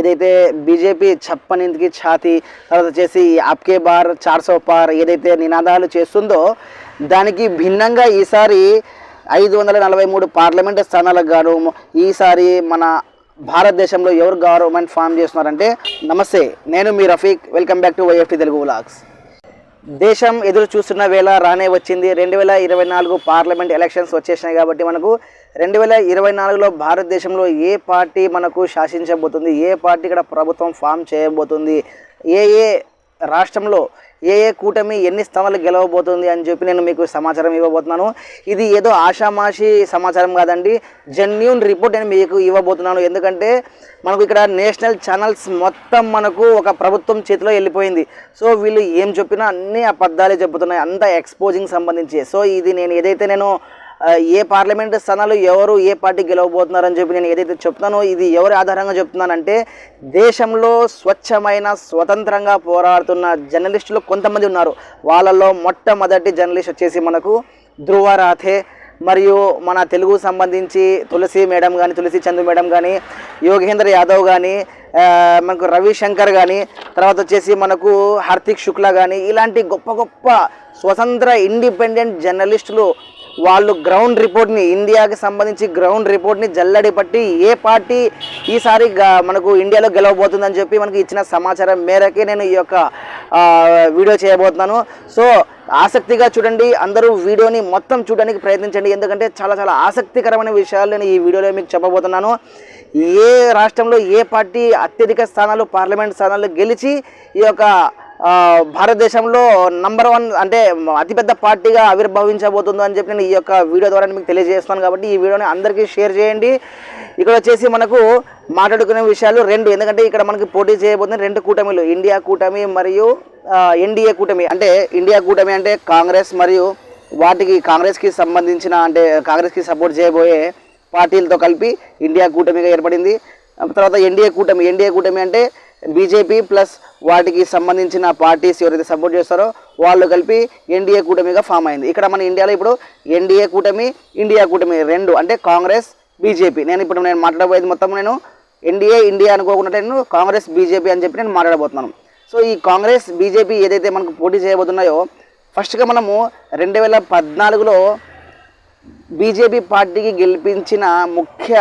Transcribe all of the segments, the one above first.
ఏదైతే బీజేపీ ఛప్పనిందికి ఛాతి తర్వాత వచ్చేసి అప్కే బార్ చార్సో పార్ ఏదైతే నినాదాలు చేస్తుందో దానికి భిన్నంగా ఈసారి ఐదు వందల నలభై మూడు పార్లమెంట్ స్థానాలకు గాను ఈసారి మన భారతదేశంలో ఎవరు గవర్నమెంట్ ఫామ్ చేస్తున్నారంటే నమస్తే నేను మీ Rafiq welcome back to YFT Telugu vlogs. దేశం ఎదురు చూస్తున్న వేళ రానే వచ్చింది. రెండు వేల ఇరవై నాలుగు పార్లమెంట్ ఎలక్షన్స్ వచ్చేసినాయి కాబట్టి మనకు రెండు వేల ఇరవై నాలుగులో భారతదేశంలో ఏ పార్టీ మనకు శాసించబోతుంది? ఏ పార్టీ ఇక్కడ ప్రభుత్వం ఫామ్ చేయబోతుంది? ఏ ఏ రాష్ట్రంలో ఏ ఏ కూటమి ఎన్ని స్థానాలు గెలవబోతుంది అని చెప్పి నేను మీకు సమాచారం ఇవ్వబోతున్నాను. ఇది ఏదో ఆషామాషి సమాచారం కాదండి. జెన్యున్ రిపోర్ట్ నేను మీకు ఇవ్వబోతున్నాను. ఎందుకంటే మనకు ఇక్కడ నేషనల్ ఛానల్స్ మొత్తం మనకు ఒక ప్రభుత్వం చేతిలో వెళ్ళిపోయింది. సో వీళ్ళు ఏం చెప్పినా అన్ని అబద్ధాలే చెబుతున్నాయి. అంతా ఎక్స్పోజింగ్ సంబంధించి. సో ఇది నేను ఏదైతే నేను ఏ పార్లమెంట్ స్థానాలు ఎవరు ఏ పార్టీ గెలవబోతున్నారని చెప్పి నేను ఏదైతే చెప్తానో ఇది ఎవరి ఆధారంగా చెప్తున్నానంటే దేశంలో స్వచ్ఛమైన స్వతంత్రంగా పోరాడుతున్న జర్నలిస్టులు కొంతమంది ఉన్నారు. వాళ్ళల్లో మొట్టమొదటి జర్నలిస్ట్ వచ్చేసి మనకు ధ్రువ మరియు మన తెలుగు సంబంధించి తులసి మేడం కానీ తులసి చందు మేడం కానీ యోగేంద్ర యాదవ్ కానీ మనకు రవిశంకర్ కానీ తర్వాత వచ్చేసి మనకు హార్దిక్ శుక్లా కానీ ఇలాంటి గొప్ప గొప్ప స్వతంత్ర ఇండిపెండెంట్ జర్నలిస్టులు వాళ్ళు గ్రౌండ్ రిపోర్ట్ని ఇండియాకి సంబంధించి గ్రౌండ్ రిపోర్ట్ని జల్లడి పట్టి ఏ పార్టీ ఈసారి గ- మనకు ఇండియాలో గెలవబోతుందని చెప్పి మనకి ఇచ్చిన సమాచారం మేరకే నేను ఈ యొక్క వీడియో చేయబోతున్నాను. సో ఆసక్తిగా చూడండి అందరూ వీడియోని మొత్తం చూడడానికి ప్రయత్నించండి. ఎందుకంటే చాలా చాలా ఆసక్తికరమైన విషయాలు నేను ఈ వీడియోలో మీకు చెప్పబోతున్నాను. ఏ రాష్ట్రంలో ఏ పార్టీ అత్యధిక స్థానాలు పార్లమెంట్ స్థానాలు గెలిచి ఈ యొక్క భారతదేశంలో నంబర్ వన్ అంటే అతిపెద్ద పార్టీగా ఆవిర్భవించబోతుందో అని చెప్పి నేను ఈ యొక్క వీడియో ద్వారా మీకు తెలియజేస్తున్నాను కాబట్టి ఈ వీడియోని అందరికీ షేర్ చేయండి. ఇక్కడ వచ్చేసి మనకు మాట్లాడుకునే విషయాలు రెండు. ఎందుకంటే ఇక్కడ మనకి పోటీ చేయబోతుంది రెండు కూటమిలు ఇండియా కూటమి మరియు ఎన్డీఏ కూటమి. అంటే ఇండియా కూటమి అంటే కాంగ్రెస్ మరియు వాటికి కాంగ్రెస్కి సంబంధించిన అంటే కాంగ్రెస్కి సపోర్ట్ చేయబోయే పార్టీలతో కలిపి ఇండియా కూటమిగా ఏర్పడింది. తర్వాత ఎన్డీఏ కూటమి. ఎన్డీఏ కూటమి అంటే బీజేపీ ప్లస్ వాటికి సంబంధించిన పార్టీస్ ఎవరైతే సపోర్ట్ చేస్తారో వాళ్ళు కలిపి ఎన్డీఏ కూటమిగా ఫామ్ అయింది. ఇక్కడ మన ఇండియాలో ఇప్పుడు ఎన్డీఏ కూటమి ఇండియా కూటమి రెండు అంటే కాంగ్రెస్ బీజేపీ. నేను ఇప్పుడు నేను మాట్లాడబోయేది మొత్తం నేను ఎన్డీఏ ఇండియా అనుకోకుండా నేను కాంగ్రెస్ బీజేపీ అని చెప్పి నేను మాట్లాడబోతున్నాను. సో ఈ కాంగ్రెస్ బీజేపీ ఏదైతే మనకు పోటీ చేయబోతున్నాయో ఫస్ట్గా మనము రెండు వేల పద్నాలుగులో బీజేపీ పార్టీకి గెలిపించిన ముఖ్య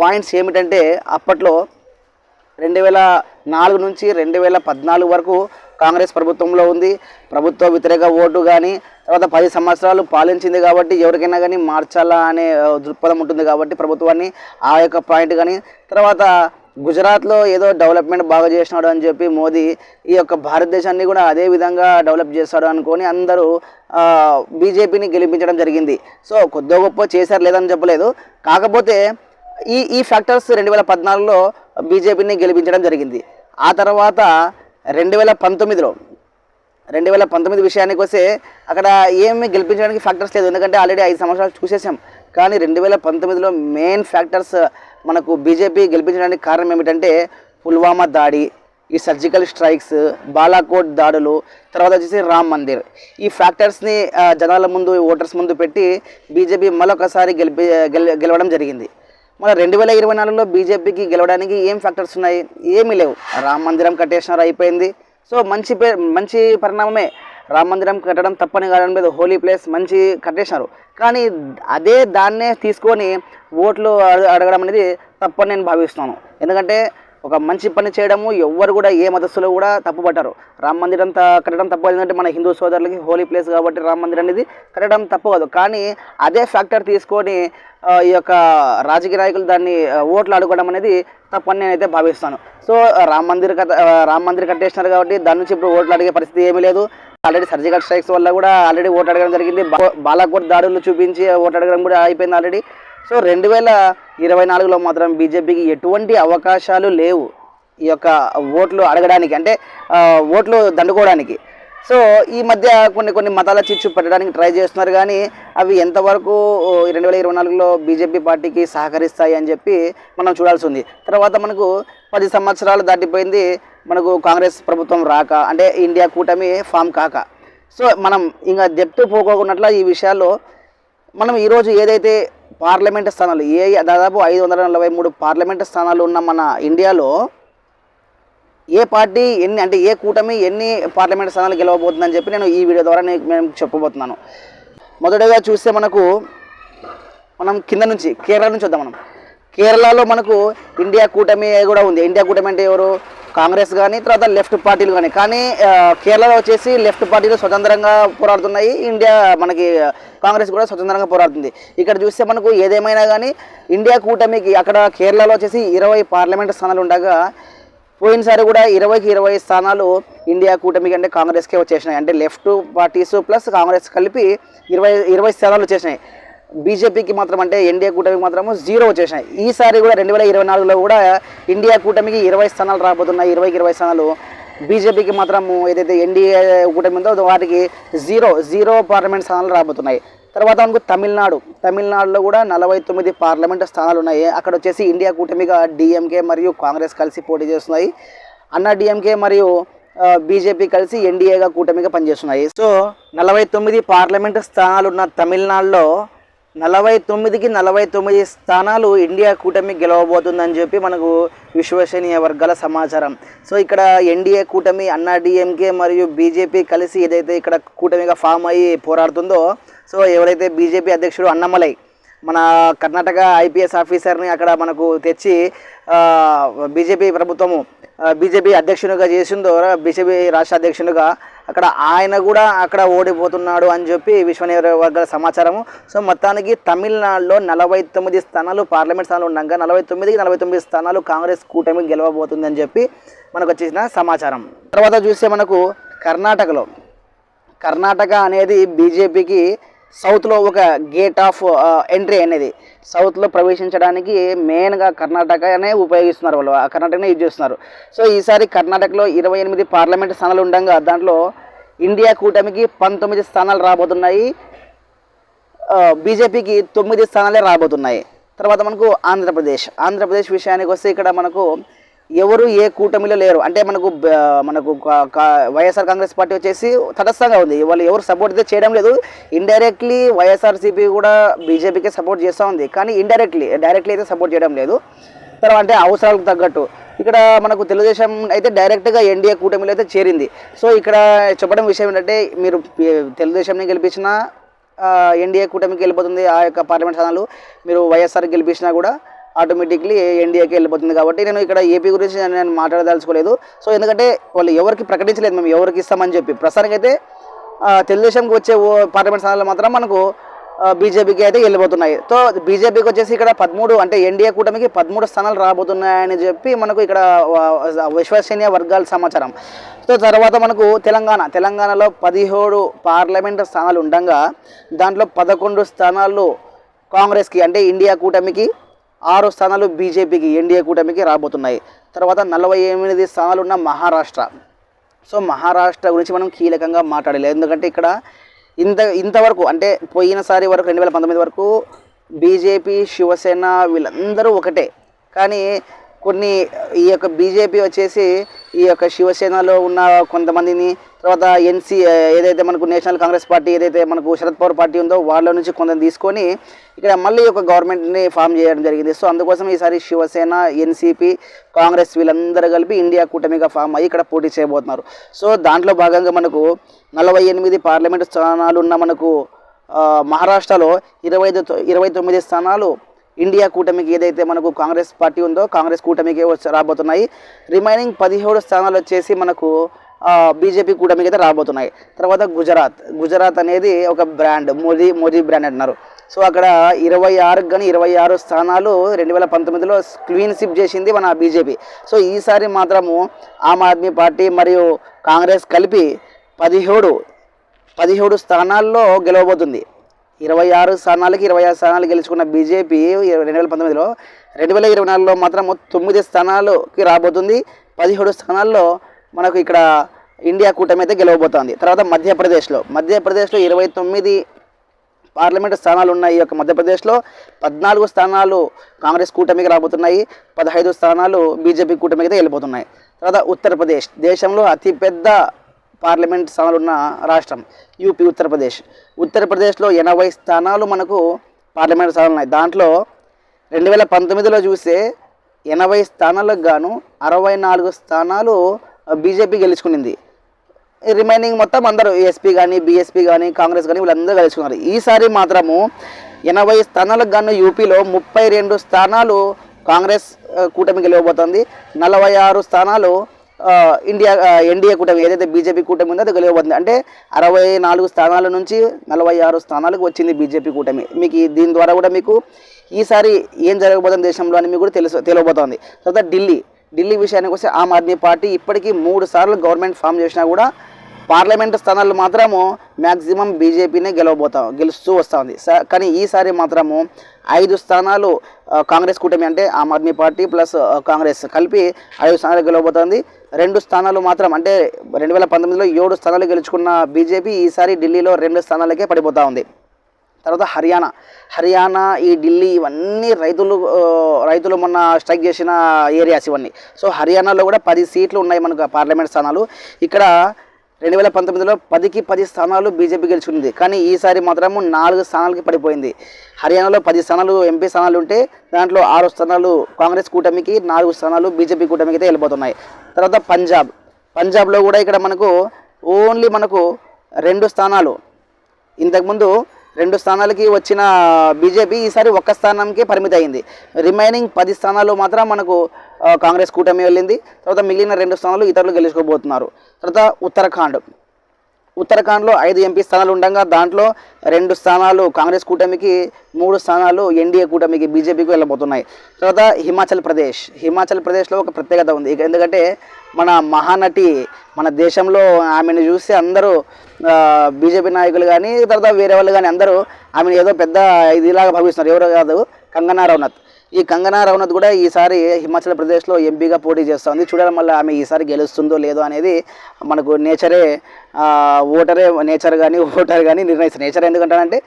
పాయింట్స్ ఏమిటంటే అప్పట్లో రెండు వేల నాలుగు నుంచి రెండు వేల పద్నాలుగు వరకు కాంగ్రెస్ ప్రభుత్వంలో ఉంది. ప్రభుత్వ వ్యతిరేక ఓటు కానీ తర్వాత పది సంవత్సరాలు పాలించింది కాబట్టి ఎవరికైనా కానీ మార్చాలా అనే దృక్పథం ఉంటుంది కాబట్టి ప్రభుత్వాన్ని ఆ యొక్క పాయింట్ కానీ తర్వాత గుజరాత్లో ఏదో డెవలప్మెంట్ బాగా చేసినాడు అని చెప్పి మోదీ ఈ యొక్క భారతదేశాన్ని కూడా అదే విధంగా డెవలప్ చేస్తాడు అనుకొని అందరూ బీజేపీని గెలిపించడం జరిగింది. సో కొద్దో గొప్ప చేశారు లేదని చెప్పలేదు. కాకపోతే ఈ ఈ ఫ్యాక్టర్స్ రెండు వేల పద్నాలుగులో బీజేపీని గెలిపించడం జరిగింది. ఆ తర్వాత రెండు వేల పంతొమ్మిదిలో రెండు వేల పంతొమ్మిది విషయానికి వస్తే అక్కడ ఏమి గెలిపించడానికి ఫ్యాక్టర్స్ లేదు. ఎందుకంటే ఆల్రెడీ ఐదు సంవత్సరాలు చూసేసాం కానీ రెండు వేల పంతొమ్మిదిలో మెయిన్ ఫ్యాక్టర్స్ మనకు బీజేపీ గెలిపించడానికి కారణం ఏమిటంటే పుల్వామా దాడి ఈ సర్జికల్ స్ట్రైక్స్ బాలాకోట్ దాడులు తర్వాత వచ్చేసి రామ్ మందిర్. ఈ ఫ్యాక్టర్స్ని జనాల ముందు ఓటర్స్ ముందు పెట్టి బీజేపీ మరొకసారి గెలిపి గెల గెలవడం జరిగింది. మన రెండు వేల ఇరవై నాలుగులో బీజేపీకి గెలవడానికి ఏం ఫ్యాక్టర్స్ ఉన్నాయి? ఏమీ లేవు. రామ మందిరం కట్టేసినారు అయిపోయింది. సో మంచి పే మంచి పరిణామమే రామ మందిరం కట్టడం తప్పని కారణం లేదు హోలీ ప్లేస్ మంచి కట్టేసినారు. కానీ అదే దాన్నే తీసుకొని ఓట్లు అడగడం అనేది తప్పని నేను భావిస్తున్నాను. ఎందుకంటే ఒక మంచి పని చేయడము ఎవ్వరు కూడా ఏ మతస్థులు కూడా తప్పు పట్టారు రామ మందిరం కట్టడం తప్పు ఎందుకంటే మన హిందూ సోదరులకి హోలీ ప్లేస్ కాబట్టి రామ మందిరం అనేది కట్టడం తప్పు కాదు. కానీ అదే ఫ్యాక్టర్ తీసుకొని ఈ యొక్క రాజకీయ నాయకులు దాన్ని ఓట్లు ఆడుకోవడం అనేది తప్పని నేనైతే భావిస్తాను. సో రామ మందిర్ కట్ట రామ మందిర్ కట్టేసినారు కాబట్టి దాని నుంచి ఇప్పుడు ఓట్లు అడిగే పరిస్థితి ఏమీ లేదు. ఆల్రెడీ సర్జికల్ స్ట్రైక్స్ వల్ల కూడా ఆల్రెడీ ఓటు అడగడం జరిగింది. బాలాకోట్ దాడులు చూపించి ఓటు అడగడం కూడా అయిపోయింది ఆల్రెడీ సో రెండు వేల ఇరవై నాలుగులో మాత్రం బీజేపీకి ఎటువంటి అవకాశాలు లేవు ఈ యొక్క ఓట్లు అడగడానికి అంటే ఓట్లు దండుకోవడానికి. సో ఈ మధ్య కొన్ని కొన్ని మతాల చిచ్చు పెట్టడానికి ట్రై చేస్తున్నారు కానీ అవి ఎంతవరకు రెండు వేల ఇరవై నాలుగులో బీజేపీ పార్టీకి సహకరిస్తాయి అని చెప్పి మనం చూడాల్సి ఉంది. తర్వాత మనకు పది సంవత్సరాలు దాటిపోయింది మనకు కాంగ్రెస్ ప్రభుత్వం రాక అంటే ఇండియా కూటమి ఫామ్ కాక. సో మనం ఇంకా డెప్త్ పోకోకున్నట్ల ఈ విషయాల్లో మనం ఈరోజు ఏదైతే పార్లమెంట్ స్థానాలు ఏ దాదాపు ఐదు వందల నలభై మూడు పార్లమెంట్ స్థానాలు ఉన్న మన ఇండియాలో ఏ పార్టీ ఎన్ని అంటే ఏ కూటమి ఎన్ని పార్లమెంట్ స్థానాలు గెలవబోతుందని చెప్పి నేను ఈ వీడియో ద్వారా నేను నేను చెప్పబోతున్నాను. మొదటగా చూస్తే మనకు మనం కింద నుంచి కేరళ నుంచి వద్దాం మనం. కేరళలో మనకు ఇండియా కూటమి కూడా ఉంది. ఇండియా కూటమి అంటే ఎవరు? కాంగ్రెస్ కానీ తర్వాత లెఫ్ట్ పార్టీలు కానీ కానీ కేరళలో వచ్చేసి లెఫ్ట్ పార్టీలు స్వతంత్రంగా పోరాడుతున్నాయి. ఇండియా మనకి కాంగ్రెస్ కూడా స్వతంత్రంగా పోరాడుతుంది. ఇక్కడ చూస్తే మనకు ఏదేమైనా కానీ ఇండియా కూటమికి అక్కడ కేరళలో వచ్చేసి ఇరవై పార్లమెంట్ స్థానాలు ఉండగా పోయినసారి కూడా ఇరవైకి ఇరవై స్థానాలు ఇండియా కూటమికి అంటే కాంగ్రెస్కే వచ్చేసినాయి. అంటే లెఫ్ట్ పార్టీస్ ప్లస్ కాంగ్రెస్ కలిపి ఇరవై ఇరవై స్థానాలు వచ్చేసినాయి. బీజేపీకి మాత్రం అంటే ఎన్డీఏ కూటమికి మాత్రము జీరో వచ్చేసినాయి. ఈసారి కూడా రెండు వేల ఇరవై నాలుగులో కూడా ఇండియా కూటమికి ఇరవై స్థానాలు రాబోతున్నాయి ఇరవైకి ఇరవై స్థానాలు. బీజేపీకి మాత్రము ఏదైతే ఎన్డీఏ కూటమి ఉందో వాటికి జీరో జీరో పార్లమెంట్ స్థానాలు రాబోతున్నాయి. తర్వాత మనకు తమిళనాడు. తమిళనాడులో కూడా నలభై తొమ్మిది పార్లమెంట్ స్థానాలు ఉన్నాయి. అక్కడ వచ్చేసి ఇండియా కూటమిగా డిఎంకే మరియు కాంగ్రెస్ కలిసి పోటీ చేస్తున్నాయి. అన్న డిఎంకే మరియు బీజేపీ కలిసి ఎన్డీఏగా కూటమిగా పనిచేస్తున్నాయి. సో నలభై తొమ్మిది పార్లమెంట్ స్థానాలు ఉన్న తమిళనాడులో నలభై తొమ్మిదికి నలభై తొమ్మిది స్థానాలు ఇండియా కూటమి గెలవబోతుందని చెప్పి మనకు విశ్వసనీయ వర్గాల సమాచారం. సో ఇక్కడ ఎన్డీఏ కూటమి అన్నా డిఎంకే మరియు బీజేపీ కలిసి ఏదైతే ఇక్కడ కూటమిగా ఫామ్ అయ్యి పోరాడుతుందో సో ఎవరైతే బీజేపీ అధ్యక్షుడు అన్నమలై మన కర్ణాటక ఐపీఎస్ ఆఫీసర్ని అక్కడ మనకు తెచ్చి బీజేపీ ప్రభుత్వము బీజేపీ అధ్యక్షునిగా చేసిందో బీజేపీ రాష్ట్ర అధ్యక్షునిగా అక్కడ ఆయన కూడా అక్కడ ఓడిపోతున్నాడు అని చెప్పి విశ్వనీయ వర్గాల సమాచారము. సో మొత్తానికి తమిళనాడులో నలభై తొమ్మిది స్థానాలు పార్లమెంట్ స్థానాలు ఉండగా నలభై తొమ్మిదికి నలభై తొమ్మిది స్థానాలు కాంగ్రెస్ కూటమి గెలవబోతుంది అని చెప్పి మనకు వచ్చేసిన సమాచారం. తర్వాత చూస్తే మనకు కర్ణాటకలో. కర్ణాటక అనేది బీజేపీకి సౌత్లో ఒక గేట్ ఆఫ్ ఎంట్రీ అనేది సౌత్లో ప్రవేశించడానికి మెయిన్గా కర్ణాటకనే ఉపయోగిస్తున్నారు వాళ్ళు. ఆ కర్ణాటకనే యూజ్ చేస్తున్నారు. సో ఈసారి కర్ణాటకలో ఇరవై ఎనిమిది పార్లమెంట్ స్థానాలు ఉండగా దాంట్లో ఇండియా కూటమికి పంతొమ్మిది స్థానాలు రాబోతున్నాయి. బీజేపీకి తొమ్మిది స్థానాలే రాబోతున్నాయి. తర్వాత మనకు ఆంధ్రప్రదేశ్. ఆంధ్రప్రదేశ్ విషయానికి వస్తే ఇక్కడ మనకు ఎవరు ఏ కూటమిలో లేరు. అంటే మనకు మనకు వైఎస్ఆర్ కాంగ్రెస్ పార్టీ వచ్చేసి తటస్థంగా ఉంది. వాళ్ళు ఎవరు సపోర్ట్ అయితే చేయడం లేదు. ఇండైరెక్ట్లీ వైఎస్ఆర్సీపీ కూడా బీజేపీకి సపోర్ట్ చేస్తూ ఉంది. కానీ ఇండైరెక్ట్లీ డైరెక్ట్లీ అయితే సపోర్ట్ చేయడం లేదు. తర్వాత అంటే అవసరాలకు తగ్గట్టు. ఇక్కడ మనకు తెలుగుదేశం అయితే డైరెక్ట్గా ఎన్డీఏ కూటమిలో అయితే చేరింది. సో ఇక్కడ చెప్పడం విషయం ఏంటంటే మీరు తెలుగుదేశంని గెలిపించినా ఎన్డీఏ కూటమికి వెళ్ళిపోతుంది ఆ యొక్క పార్లమెంట్ స్థానాలు. మీరు వైఎస్ఆర్ గెలిపించినా కూడా ఆటోమేటిక్లీ ఎన్డీఏకి వెళ్ళిపోతుంది కాబట్టి నేను ఇక్కడ ఏపీ గురించి నేను మాట్లాడదలుచుకోలేదు. సో ఎందుకంటే వాళ్ళు ఎవరికి ప్రకటించలేదు మేము ఎవరికి ఇస్తామని చెప్పి. ప్రస్తుతానికి అయితే తెలుగుదేశంకి వచ్చే ఓ పార్లమెంట్ స్థానాలు మాత్రం మనకు బీజేపీకి అయితే వెళ్ళిపోతున్నాయి. సో బీజేపీకి వచ్చేసి ఇక్కడ పదమూడు అంటే ఎన్డీఏ కూటమికి పదమూడు స్థానాలు రాబోతున్నాయని చెప్పి మనకు ఇక్కడ విశ్వసనీయ వర్గాల సమాచారం. సో తర్వాత మనకు తెలంగాణ. తెలంగాణలో పదిహేడు పార్లమెంట్ స్థానాలు ఉండగా దాంట్లో పదకొండు స్థానాలు కాంగ్రెస్కి అంటే ఇండియా కూటమికి ఆరు స్థానాలు బీజేపీకి ఎన్డీఏ కూటమికి రాబోతున్నాయి. తర్వాత నలభై ఎనిమిది స్థానాలు ఉన్న మహారాష్ట్ర. సో మహారాష్ట్ర గురించి మనం కీలకంగా మాట్లాడలేదు. ఎందుకంటే ఇక్కడ ఇంత ఇంతవరకు అంటే పోయినసారి వరకు రెండు వేల పంతొమ్మిది వరకు బీజేపీ శివసేన వీళ్ళందరూ ఒకటే. కానీ కొన్ని ఈ యొక్క బీజేపీ వచ్చేసి ఈ యొక్క శివసేనలో ఉన్న కొంతమందిని తర్వాత ఎన్సీ ఏదైతే మనకు నేషనల్ కాంగ్రెస్ పార్టీ ఏదైతే మనకు శరద్ పవర్ పార్టీ ఉందో వాళ్ళ నుంచి కొంత తీసుకొని ఇక్కడ మళ్ళీ ఒక గవర్నమెంట్ని ఫామ్ చేయడం జరిగింది. సో అందుకోసం ఈసారి శివసేన ఎన్సీపీ కాంగ్రెస్ వీళ్ళందరూ కలిపి ఇండియా కూటమిగా ఫామ్ అయ్యి ఇక్కడ పోటీ చేయబోతున్నారు. సో దాంట్లో భాగంగా మనకు నలభై ఎనిమిది పార్లమెంటు స్థానాలు ఉన్న మనకు మహారాష్ట్రలో ఇరవై ఐదు తొ- ఇరవై తొమ్మిది స్థానాలు ఇండియా కూటమికి ఏదైతే మనకు కాంగ్రెస్ పార్టీ ఉందో కాంగ్రెస్ కూటమికి వచ్చి రాబోతున్నాయి. రిమైనింగ్ పదిహేడు స్థానాలు వచ్చేసి మనకు బీజేపీ కూటమికి అయితే రాబోతున్నాయి. తర్వాత గుజరాత్. గుజరాత్ అనేది ఒక బ్రాండ్. మోదీ మోదీ బ్రాండ్ అంటున్నారు. సో అక్కడ ఇరవై ఆరుకు కానీ ఇరవై ఆరు స్థానాలు రెండు వేల పంతొమ్మిదిలో క్లీన్ చేసింది మన బీజేపీ. సో ఈసారి మాత్రము ఆమ్ ఆద్మీ పార్టీ మరియు కాంగ్రెస్ కలిపి పదిహేడు పదిహేడు స్థానాల్లో గెలవబోతుంది. ఇరవై ఆరు స్థానాలకి ఇరవై ఆరు స్థానాలు గెలుచుకున్న బీజేపీ రెండు వేల పంతొమ్మిదిలో రెండు వేల ఇరవై నాలుగులో మాత్రం తొమ్మిది స్థానాలకి రాబోతుంది. పదిహేడు స్థానాల్లో మనకు ఇక్కడ ఇండియా కూటమి అయితే గెలవబోతోంది. తర్వాత మధ్యప్రదేశ్లో. మధ్యప్రదేశ్లో ఇరవై తొమ్మిది పార్లమెంటు స్థానాలు ఉన్నాయి. ఈ యొక్క మధ్యప్రదేశ్లో పద్నాలుగు స్థానాలు కాంగ్రెస్ కూటమికి రాబోతున్నాయి. పదహైదు స్థానాలు బీజేపీ కూటమికి అయితే వెళ్ళిపోతున్నాయి తర్వాత ఉత్తరప్రదేశ్. దేశంలో అతిపెద్ద పార్లమెంట్ స్థానాలు ఉన్న రాష్ట్రం యూపీ ఉత్తరప్రదేశ్. ఉత్తరప్రదేశ్లో ఎనభై స్థానాలు మనకు పార్లమెంట్ స్థానాలు ఉన్నాయి. దాంట్లో రెండు వేల పంతొమ్మిదిలో చూస్తే ఎనభై స్థానాలకు గాను అరవై నాలుగు స్థానాలు బీజేపీ గెలుచుకునింది. రిమైనింగ్ మొత్తం అందరూ ఎస్పీ కానీ బీఎస్పీ కానీ కాంగ్రెస్ కానీ వీళ్ళందరూ గెలుచుకున్నారు. ఈసారి మాత్రము ఎనభై స్థానాలకు గాను యూపీలో ముప్పై రెండు స్థానాలు కాంగ్రెస్ కూటమి గెలవబోతోంది. నలభై ఆరు స్థానాలు ఇండియా ఎన్డీఏ కూటమి ఏదైతే బీజేపీ కూటమి ఉందో అది గెలవబోతుంది. అంటే అరవై నాలుగు స్థానాల నుంచి నలభై ఆరు స్థానాలకు వచ్చింది బీజేపీ కూటమి. మీకు దీని ద్వారా కూడా మీకు ఈసారి ఏం జరగబోతుంది దేశంలో అని మీకు కూడా తెలుసు తెలియబోతోంది. తర్వాత ఢిల్లీ. ఢిల్లీ విషయానికి వస్తే ఆమ్ ఆద్మీ పార్టీ ఇప్పటికీ మూడు సార్లు గవర్నమెంట్ ఫామ్ చేసినా కూడా పార్లమెంట్ స్థానాలు మాత్రము మ్యాక్సిమం బీజేపీనే గెలవబోతా గెలుస్తూ వస్తూ ఉంది స- కానీ ఈసారి మాత్రము ఐదు స్థానాలు కాంగ్రెస్ కూటమి అంటే Aam Aadmi Party plus Congress కలిపి ఐదు స్థానాలు గెలవబోతోంది. రెండు స్థానాలు మాత్రం అంటే రెండు వేల పంతొమ్మిదిలో ఏడు స్థానాలు గెలుచుకున్న బీజేపీ ఈసారి ఢిల్లీలో రెండు స్థానాలకే పడిపోతూ ఉంది. తర్వాత హర్యానా. హర్యానా ఈ ఢిల్లీ ఇవన్నీ రైతులు రైతులు మొన్న స్ట్రైక్ చేసిన ఏరియాస్ ఇవన్నీ. సో హర్యానాలో కూడా పది సీట్లు ఉన్నాయి మనకు పార్లమెంట్ స్థానాలు. ఇక్కడ రెండు వేల పంతొమ్మిదిలో పదికి పది స్థానాలు బీజేపీ గెలుచుకుంది. కానీ ఈసారి మాత్రము నాలుగు స్థానాలకి పడిపోయింది. హర్యానాలో పది స్థానాలు ఎంపీ స్థానాలు ఉంటే దాంట్లో ఆరు స్థానాలు కాంగ్రెస్ కూటమికి నాలుగు స్థానాలు బీజేపీ కూటమికి అయితే వెళ్ళిపోతున్నాయి తర్వాత పంజాబ్. పంజాబ్లో కూడా ఇక్కడ మనకు ఓన్లీ మనకు రెండు స్థానాలు. ఇంతకుముందు రెండు స్థానాలకి వచ్చిన బీజేపీ ఈసారి ఒక్క స్థానంకే పరిమితి అయింది రిమైనింగ్ పది స్థానాలు మాత్రం మనకు కాంగ్రెస్ కూటమి వెళ్ళింది. తర్వాత మిగిలిన రెండు స్థానాలు ఇతరులు గెలుచుకోబోతున్నారు. తర్వాత ఉత్తరాఖండ్. ఉత్తరాఖండ్లో ఐదు ఎంపీ స్థానాలు ఉండగా దాంట్లో రెండు స్థానాలు కాంగ్రెస్ కూటమికి మూడు స్థానాలు ఎన్డీఏ కూటమికి బీజేపీకి వెళ్ళబోతున్నాయి. తర్వాత హిమాచల్ ప్రదేశ్. హిమాచల్ ప్రదేశ్లో ఒక ప్రత్యేకత ఉంది. ఎందుకంటే మన మహానటి మన దేశంలో ఆమెను చూసి అందరూ బీజేపీ నాయకులు కానీ తర్వాత వేరే వాళ్ళు కానీ అందరూ ఆమెను ఏదో పెద్ద ఇదిలాగా భావిస్తున్నారు. ఎవరో కాదు కంగనా రౌనత్. ఈ కంగనా రౌనత్ కూడా ఈసారి హిమాచల్ ప్రదేశ్లో ఎంపీగా పోటీ చేస్తుంది. చూడడం వల్ల ఆమె ఈసారి గెలుస్తుందో లేదో అనేది మనకు నేచరే ఓటరే నేచర్ కానీ ఓటర్ కానీ నిర్ణయిస్తారు. నేచర్ ఎందుకంటానంటే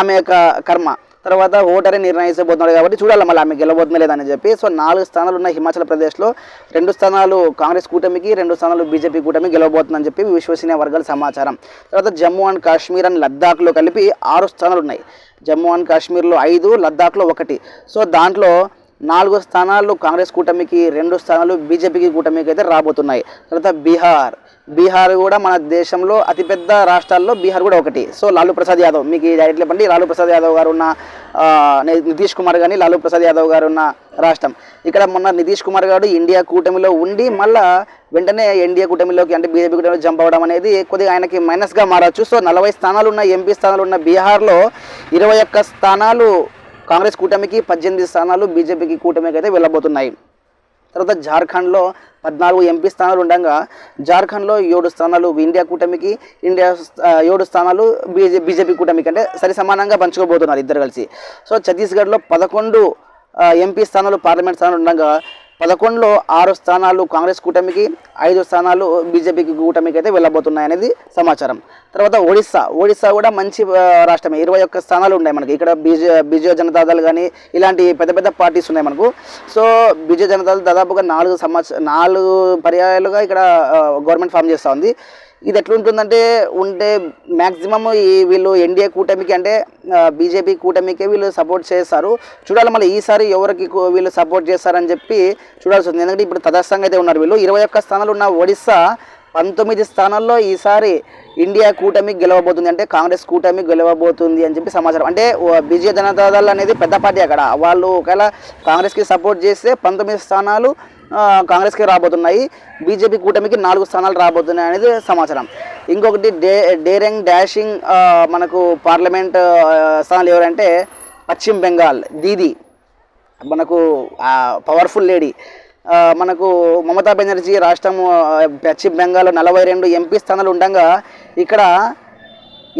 ఆమె యొక్క కర్మ. తర్వాత ఓటరే నిర్ణయించబోతున్నాడు కాబట్టి చూడాలి మళ్ళీ ఆమె గెలవబోతుందా లేదని చెప్పి. సో నాలుగు స్థానాలు ఉన్న హిమాచల్ ప్రదేశ్లో. రెండు స్థానాలు కాంగ్రెస్ కూటమికి రెండు స్థానాలు బీజేపీ కూటమి గెలవబోతుందని చెప్పి విశ్వసనీయ వర్గాల సమాచారం. తర్వాత జమ్మూ అండ్ కాశ్మీర్ అండ్ లద్దాఖ్లో కలిపి ఆరు స్థానాలు ఉన్నాయి. జమ్మూ అండ్ కాశ్మీర్లో ఐదు లద్దాఖ్లో ఒకటి. సో దాంట్లో నాలుగు స్థానాలు కాంగ్రెస్ కూటమికి రెండు స్థానాలు బీజేపీకి కూటమికి అయితే రాబోతున్నాయి. తర్వాత బీహార్. బీహార్ కూడా మన దేశంలో అతిపెద్ద రాష్ట్రాల్లో బీహార్ కూడా ఒకటి. సో లాలూ ప్రసాద్ యాదవ్ మీకు ఈ డైరెక్ట్ చెప్పండి లాలూ ప్రసాద్ యాదవ్ గారు ఉన్న నితీష్ కుమార్ కానీ లాలూ ప్రసాద్ యాదవ్ గారు ఉన్న రాష్ట్రం. ఇక్కడ మొన్న నితీష్ కుమార్ గారు ఇండియా కూటమిలో ఉండి మళ్ళా వెంటనే ఎన్డీఏ కూటమిలోకి అంటే బీజేపీ కూటమిలో జంప్ అవ్వడం అనేది కొద్దిగా ఆయనకి మైనస్గా మారచ్చు. సో నలభై స్థానాలు ఉన్న ఎంపీ స్థానాలు ఉన్న బీహార్లో ఇరవై ఒక్క స్థానాలు కాంగ్రెస్ కూటమికి పద్దెనిమిది స్థానాలు బీజేపీకి కూటమికి అయితే వెళ్ళబోతున్నాయి. తర్వాత జార్ఖండ్లో పద్నాలుగు ఎంపీ స్థానాలు ఉండగా జార్ఖండ్లో ఏడు స్థానాలు ఇండియా కూటమికి ఇండియా ఏడు స్థానాలు బీజే బీజేపీ కూటమికి అంటే సరి సమానంగా పంచుకోబోతున్నారు ఇద్దరు కలిసి. సో ఛత్తీస్గఢ్లో పదకొండు ఎంపీ స్థానాలు పార్లమెంట్ స్థానాలు ఉండగా పదకొండులో ఆరు స్థానాలు కాంగ్రెస్ కూటమికి ఐదు స్థానాలు బీజేపీకి కూటమికి అయితే వెళ్ళబోతున్నాయి అనేది సమాచారం. తర్వాత ఒడిస్సా. ఒడిస్సా కూడా మంచి రాష్ట్రమే. ఇరవై ఒక్క స్థానాలు ఉన్నాయి మనకి. ఇక్కడ బీజే బిజు జనతా కానీ ఇలాంటి పెద్ద పెద్ద పార్టీస్ ఉన్నాయి మనకు. సో బిజు జనతా దాదాపుగా నాలుగు సంవత్సర నాలుగు పర్యాయాలుగా ఇక్కడ గవర్నమెంట్ ఫామ్ చేస్తూ ఉంది. ఇది ఎట్లుంటుందంటే ఉంటే మ్యాక్సిమం ఈ వీళ్ళు ఎన్డీఏ కూటమికి అంటే బీజేపీ కూటమికే వీళ్ళు సపోర్ట్ చేస్తారు. చూడాలి మళ్ళీ ఈసారి ఎవరికి వీళ్ళు సపోర్ట్ చేస్తారని చెప్పి చూడాల్సి ఉంది ఎందుకంటే ఇప్పుడు తదస్థంగా అయితే ఉన్నారు వీళ్ళు. ఇరవై ఒక్క స్థానాలు ఉన్న ఒడిస్సా పంతొమ్మిది స్థానాల్లో ఈసారి ఇండియా కూటమి గెలవబోతుంది. అంటే కాంగ్రెస్ కూటమి గెలవబోతుంది అని చెప్పి సమాచారం. అంటే ఓ బీజేపీ జనతా అనేది పెద్ద పార్టీ అక్కడ. వాళ్ళు ఒకవేళ కాంగ్రెస్కి సపోర్ట్ చేస్తే పంతొమ్మిది స్థానాలు కాంగ్రెస్కి రాబోతున్నాయి. బీజేపీ కూటమికి నాలుగు స్థానాలు రాబోతున్నాయి అనేది సమాచారం. ఇంకొకటి డే డేరింగ్ డాషింగ్ మనకు పార్లమెంట్ స్థానాలు ఎవరంటే పశ్చిమ బెంగాల్ దీది మనకు పవర్ఫుల్ లేడీ. మనకు మమతా బెనర్జీ రాష్ట్రం పశ్చిమ బెంగాల్ నలభై రెండు ఎంపీ స్థానాలు ఉండగా ఇక్కడ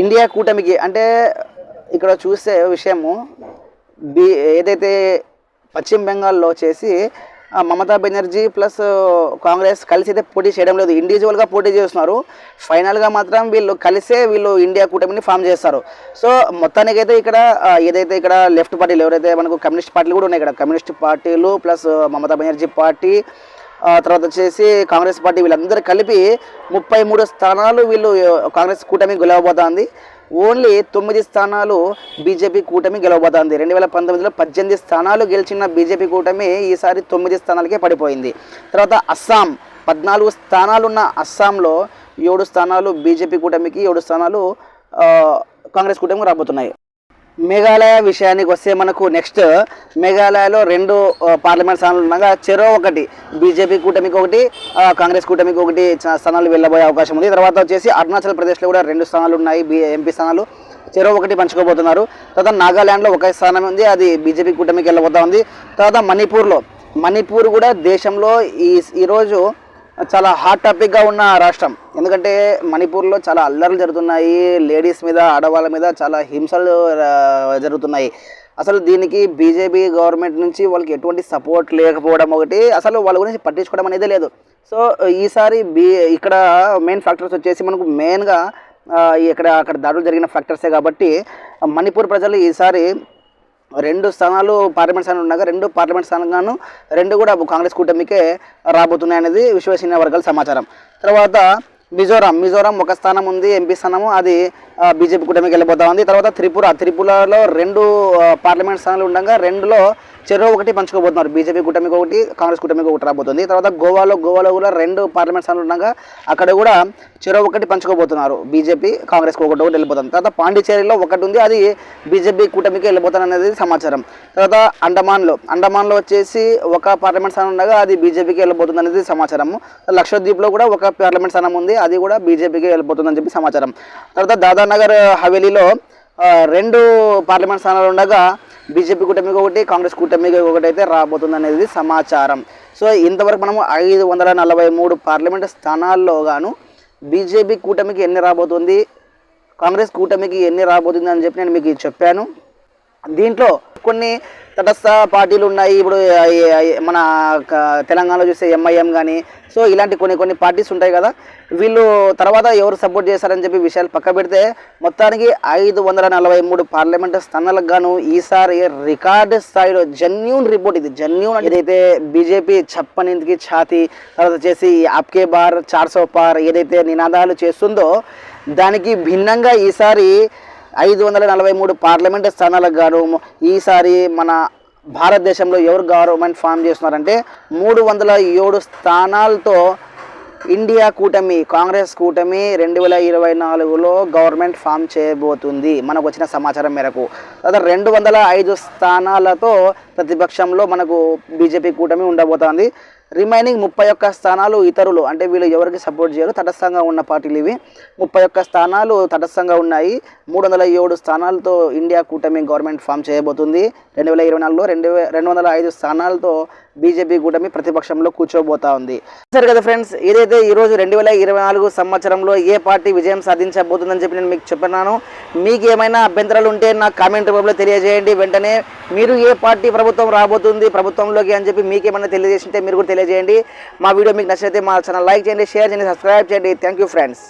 ఇండియా కూటమికి అంటే ఇక్కడ చూసే విషయము బి ఏదైతే పశ్చిమ బెంగాల్లో వచ్చేసి మమతా బెనర్జీ ప్లస్ కాంగ్రెస్ కలిసి అయితే పోటీ చేయడం లేదు. ఇండివిజువల్గా పోటీ చేస్తున్నారు. ఫైనల్గా మాత్రం వీళ్ళు కలిసే వీళ్ళు ఇండియా కూటమిని ఫామ్ చేస్తారు. సో మొత్తానికైతే ఇక్కడ ఏదైతే ఇక్కడ లెఫ్ట్ పార్టీలు ఎవరైతే మనకు కమ్యూనిస్ట్ పార్టీలు కూడా ఉన్నాయి ఇక్కడ. కమ్యూనిస్ట్ పార్టీలు ప్లస్ మమతా బెనర్జీ పార్టీ తర్వాత వచ్చేసి కాంగ్రెస్ పార్టీ వీళ్ళందరూ కలిపి ముప్పై మూడు స్థానాలు వీళ్ళు కాంగ్రెస్ కూటమి గెలవబోతోంది. ఓన్లీ తొమ్మిది స్థానాలు బీజేపీ కూటమి గెలవబోతోంది. రెండు వేల పంతొమ్మిదిలో పద్దెనిమిది స్థానాలు గెలిచిన బీజేపీ కూటమి ఈసారి తొమ్మిది స్థానాలకే పడిపోయింది. తర్వాత అస్సాం పద్నాలుగు స్థానాలున్న అస్సాంలో ఏడు స్థానాలు బీజేపీ కూటమికి ఏడు స్థానాలు కాంగ్రెస్ కూటమికి రాబోతున్నాయి. మేఘాలయ విషయానికి వస్తే మనకు నెక్స్ట్ మేఘాలయలో రెండు పార్లమెంట్ స్థానాలు ఉండగా చెరో ఒకటి బీజేపీ కూటమికి ఒకటి కాంగ్రెస్ కూటమికి ఒకటి స్థానాలు వెళ్ళబోయే అవకాశం ఉంది. తర్వాత వచ్చేసి అరుణాచల్ ప్రదేశ్లో కూడా రెండు స్థానాలు ఉన్నాయి బీ ఎంపీ స్థానాలు. చెరో ఒకటి పంచుకోబోతున్నారు. తర్వాత నాగాల్యాండ్లో ఒక స్థానం ఉంది అది బీజేపీ కూటమికి వెళ్ళబోతా ఉంది. తర్వాత మణిపూర్లో మణిపూర్ కూడా దేశంలో ఈ ఈరోజు చాలా హాట్ టాపిక్గా ఉన్న రాష్ట్రం. ఎందుకంటే మణిపూర్లో చాలా అల్లర్లు జరుగుతున్నాయి లేడీస్ మీద ఆడవాళ్ళ మీద చాలా హింసలు జరుగుతున్నాయి. అసలు దీనికి బీజేపీ గవర్నమెంట్ నుంచి వాళ్ళకి ఎటువంటి సపోర్ట్ లేకపోవడం ఒకటి అసలు వాళ్ళ గురించి పట్టించుకోవడం అనేది లేదు. సో ఈసారి బీ ఇక్కడ మెయిన్ ఫ్యాక్టర్స్ వచ్చేసి మనకు మెయిన్గా ఇక్కడ అక్కడ దాడులు జరిగిన ఫ్యాక్టర్సే కాబట్టి మణిపూర్ ప్రజలు ఈసారి రెండు స్థానాలు పార్లమెంట్ స్థానాలు ఉండగా రెండు పార్లమెంట్ స్థానంగాను రెండు కూడా కాంగ్రెస్ కూటమికే రాబోతున్నాయి అనేది విశ్వసనీయ వర్గాల సమాచారం. తర్వాత మిజోరాం మిజోరాం ఒక స్థానం ఉంది ఎంపీ స్థానము అది బీజేపీ కూటమికి వెళ్ళిపోతా ఉంది. తర్వాత త్రిపుర త్రిపురలో రెండు పార్లమెంట్ స్థానాలు ఉండగా రెండులో చెరో ఒకటి పంచుకోబోతున్నారు. బీజేపీ కూటమికి ఒకటి కాంగ్రెస్ కూటమికి ఒకటి రాబోతుంది. తర్వాత గోవాలో గోవాలో కూడా రెండు పార్లమెంట్ స్థానాలు ఉండగా అక్కడ కూడా చెరో ఒకటి పంచుకోబోతున్నారు. బీజేపీ కాంగ్రెస్ ఒకటి ఒకటి వెళ్ళిపోతుంది. తర్వాత పాండిచేరిలో ఒకటి ఉంది. అది బీజేపీ కూటమికి వెళ్ళిపోతాను అనేది సమాచారం. తర్వాత అండమాన్లో అండమాన్లో వచ్చేసి ఒక పార్లమెంట్ స్థానం ఉండగా అది బీజేపీకి వెళ్ళిపోతుంది అనేది సమాచారం లక్షద్వీప్లో కూడా ఒక పార్లమెంట్ స్థానం ఉంది. అది కూడా బీజేపీకి వెళ్ళిపోతుందని చెప్పి సమాచారం. తర్వాత దాదానగర్ హవేలీలో రెండు పార్లమెంట్ స్థానాలు ఉండగా బీజేపీ కూటమికి ఒకటి కాంగ్రెస్ కూటమికి ఒకటి అయితే రాబోతుంది అనేది సమాచారం. సో ఇంతవరకు మనము ఐదు వందల నలభై మూడు పార్లమెంట్ స్థానాల్లో గాను బీజేపీ కూటమికి ఎన్ని రాబోతుంది కాంగ్రెస్ కూటమికి ఎన్ని రాబోతుంది అని చెప్పి నేను మీకు చెప్పాను. దీంట్లో కొన్ని తటస్థ పార్టీలు ఉన్నాయి. ఇప్పుడు మన తెలంగాణలో చూస్తే ఎంఐఎం కానీ సో ఇలాంటి కొన్ని కొన్ని పార్టీస్ ఉంటాయి కదా. వీళ్ళు తర్వాత ఎవరు సపోర్ట్ చేశారని చెప్పి విషయాలు పక్క పెడితే మొత్తానికి ఐదు వందల నలభై మూడు పార్లమెంట్ స్థానాలకు గాను ఈసారి రికార్డు స్థాయిలో జెన్యున్ రిపోర్ట్ ఇది. జెన్యున్ ఏదైతే బీజేపీ చప్పనిందికి ఛాతి తర్వాత వచ్చేసి అప్కే బార్ చార్సో పార్ ఏదైతే నినాదాలు చేస్తుందో దానికి భిన్నంగా ఈసారి ఐదు వందల నలభై మూడు పార్లమెంట్ స్థానాలకు గాను ఈసారి మన భారతదేశంలో ఎవరు గవర్నమెంట్ ఫామ్ చేస్తున్నారంటే మూడు వందల ఏడు స్థానాలతో ఇండియా కూటమి కాంగ్రెస్ కూటమి రెండు వేల ఇరవై నాలుగులో గవర్నమెంట్ ఫామ్ చేయబోతుంది. మనకు వచ్చిన సమాచారం మేరకు. తర్వాత రెండు వందల ఐదు స్థానాలతో ప్రతిపక్షంలో మనకు బీజేపీ కూటమి ఉండబోతోంది. రిమైనింగ్ ముప్పై ఒక్క స్థానాలు ఇతరులు అంటే వీళ్ళు ఎవరికి సపోర్ట్ చేయరు. తటస్థంగా ఉన్న పార్టీలు ఇవి. ముప్పై ఒక్క స్థానాలు తటస్థంగా ఉన్నాయి. మూడు వందల ఏడు స్థానాలతో ఇండియా కూటమి గవర్నమెంట్ ఫామ్ చేయబోతుంది. రెండు వేల ఇరవై నాలుగులో రెండు రెండు వందల ఐదు స్థానాలతో బీజేపీ కూటమి ప్రతిపక్షంలో కూర్చోబోతా ఉంది. సరే కదా ఫ్రెండ్స్ ఏదైతే ఈరోజు రెండు వేల ఇరవై నాలుగు సంవత్సరంలో ఏ పార్టీ విజయం సాధించబోతుందని చెప్పి నేను మీకు చెప్పినాను. మీకు ఏమైనా అభ్యంతరాలు ఉంటే నా కామెంట్ రూపంలో తెలియజేయండి. వెంటనే మీరు ఏ పార్టీ ప్రభుత్వం రాబోతుంది ప్రభుత్వంలోకి అని చెప్పి మీకు ఏమైనా తెలియజేసింటే మీరు కూడా తెలియజేయండి. మా వీడియో మీకు నచ్చితే మా ఛానల్ లైక్ చేయండి షేర్ చేయండి సబ్స్క్రైబ్ చేయండి. Thank friends